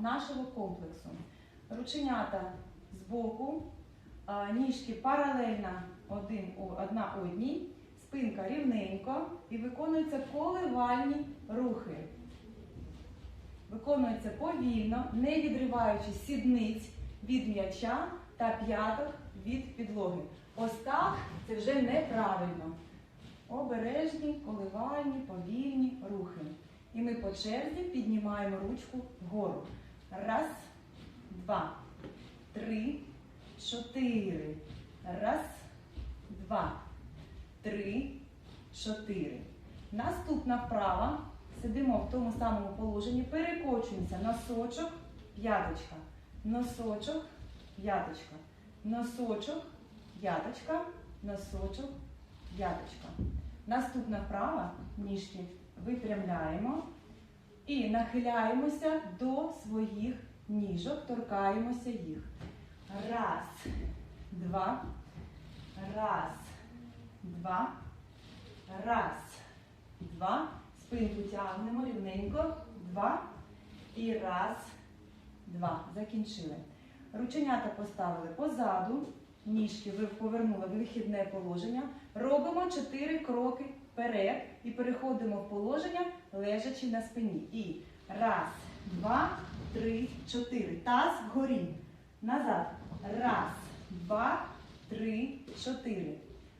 нашого комплексу. Рученята збоку, ніжки паралельно один, одна одній, спинка рівненько і виконуються коливальні рухи. Виконується повільно, не відриваючи сідниць від м'яча та п'яток від підлоги. Ось так це вже неправильно. Обережні, коливальні, повільні рухи. І ми по черзі піднімаємо ручку вгору. Раз, два, три, чотири. Раз, два, три, чотири. Наступна вправа. Сидимо в тому самому положенні, перекочуємося. Носочок, п'яточка. Носочок, п'яточка. Носочок, п'яточка, носочок, п'яточка. Наступна вправа, ніжки випрямляємо і нахиляємося до своїх ніжок, торкаємося їх. Раз, два, раз, два, раз, два. Спинку тягнемо рівненько. Два. І раз, два. Закінчили. Рученята поставили позаду. Ніжки повернули в вихідне положення. Робимо 4 кроки вперед і переходимо в положення, лежачи на спині. І раз, два, три, чотири. Таз вгорі. Назад. Раз, два, три, чотири.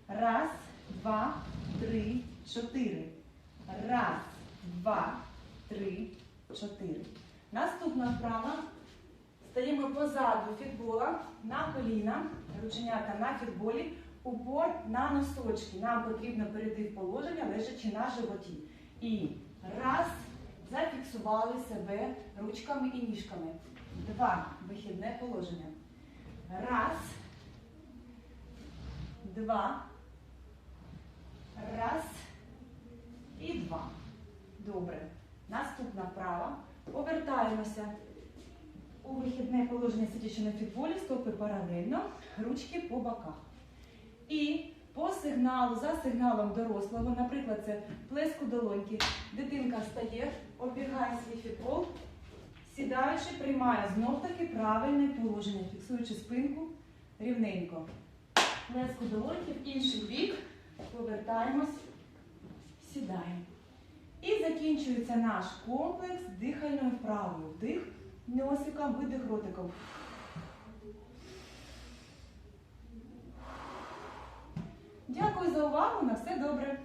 Раз, два, три, чотири. Раз, два, три, чотири. Наступна вправа. Стаємо позаду фітбола на коліна, рученята на фітболі, упор на носочки. Нам потрібно перейти в положення, лежачи на животі. І раз, зафіксували себе ручками і ніжками. Два. Вихідне положення. Раз. Два. Раз. І два. Добре. Наступна вправа. Повертаємося у вихідне положення сидячи на фітболі, стопи паралельно, ручки по боках. І по сигналу, за сигналом дорослого, наприклад, це плеску долоньки, дитинка встає, оббігає свій фітбол, сідаючи, приймає знов-таки правильне положення, фіксуючи спинку рівненько. Плеску долоньки в інший бік, повертаємось, сідаємо. І закінчується наш комплекс дихальною вправою. Вдих носиком, выдох ротиком. Дякую за увагу. На все добре.